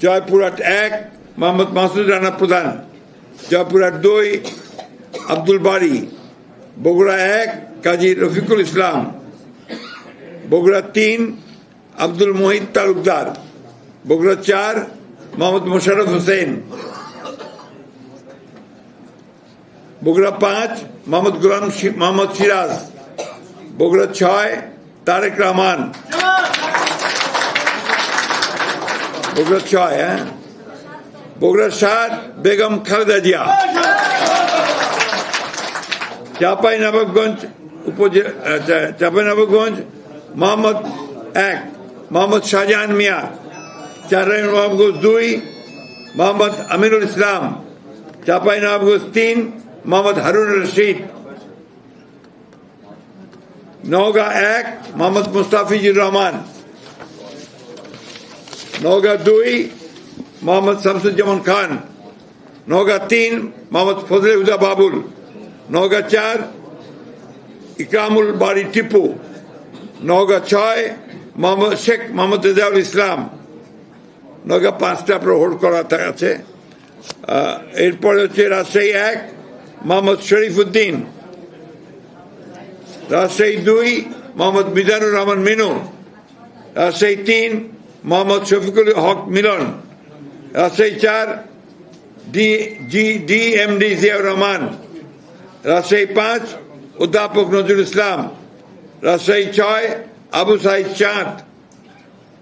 জয়পুরহাট এক, মোহাম্মদ মাসুদ রানা প্রধান। জয়পুরহাট দুই, আব্দুল বাড়ি বগুড়া এক, কাজী রফিকুল ইসলাম। বগুড়া তিন, আব্দুল মহিদ তালুকদার। বগুড়া চার, মোহাম্মদ মোশারফ হোসেন। বগুড়া পাঁচ, মোহাম্মদ গোলাম মোহাম্মদ সিরাজ। বগুড়া ছয়, তারেক রহমান। বগুড়া ছয় হ্যাঁ বগুড়া সাত বেগম খালেদা জিয়া চাপাই নবাবগঞ্জ উপজেলা চাপাই নবাবগঞ্জ মোহাম্মদ এক মোহাম্মদ শাহজাহান মিয়া চারাই নবাবগঞ্জ দুই মোহাম্মদ আমিনুল ইসলাম চাপাই নবাবগঞ্জ তিন মোহাম্মদ হারুন রশিদ নওগাঁ এক মোহাম্মদ মুস্তাফিজুর রহমান নওগাঁ দুই মোহাম্মদ শামসুজ্জামান খান নওগাঁ তিন মোহাম্মদ ফজলে হুদা বাবুল নওগাঁ চার ইকরামুল বাড়ি টিপু নওগাঁ ছয় মোহাম্মদ শেখ মোহাম্মদ রেজাউল ইসলাম নওগাঁ পাঁচটা হোল্ড করা আছে। এরপরে হচ্ছে রাজশাহী এক মোহাম্মদ শরীফ উদ্দিন রাজশাহী দুই মোহাম্মদ মিজানুর রহমান মিনু। রাজশাহী তিন মোহাম্মদ শফিকুল হক মিলন রাজশাহী চার D G D M D Ziaur Rahman Rajshahi পাঁচ অধ্যাপক নজরুল ইসলাম রাজশাহী ছয় আবু সাইদ চাঁদ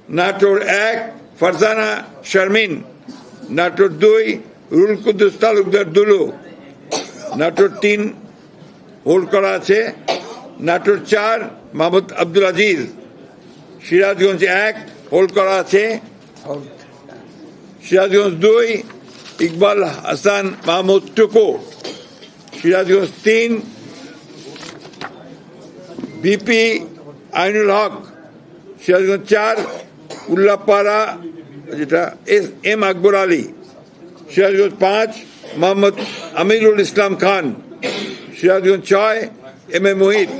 নাটোর এক ফারজানা শারমিন নাটোর দুই রুল কুদ্দুস তালুকদার দুলু নাটোর তিন হোল্ড করা আছে নাটোর চার মাহমুদ আব্দুল আজিজ সিরাজগঞ্জ এক হোল্ড করা আছে। সিরাজগঞ্জ দুই ইকবাল হাসান মাহমুদ টুকু। সিরাজগঞ্জ তিন বিপি আইনুল হক। সিরাজগঞ্জ চার উল্লাপাড়া যেটা এস এম আকবর আলী। সিরাজগঞ্জ পাঁচ মোহাম্মদ আমিরুল ইসলাম খান। সিরাজগঞ্জ ছয় এম এ মোহিত।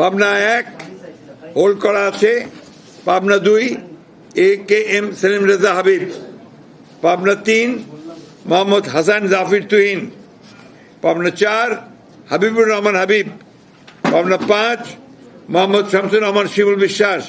পাবনা এক হোল্ড করা আছে, পাবনা দুই, A K M Selim Reza Habib. Pabna তিন, মোহাম্মদ হাসান জাফির তুহিন। পাবনা চার, হাবিবুর রহমান হাবিব। পাবনা পাঁচ, মোহাম্মদ শামসুর রহমান শিবুল বিশ্বাস।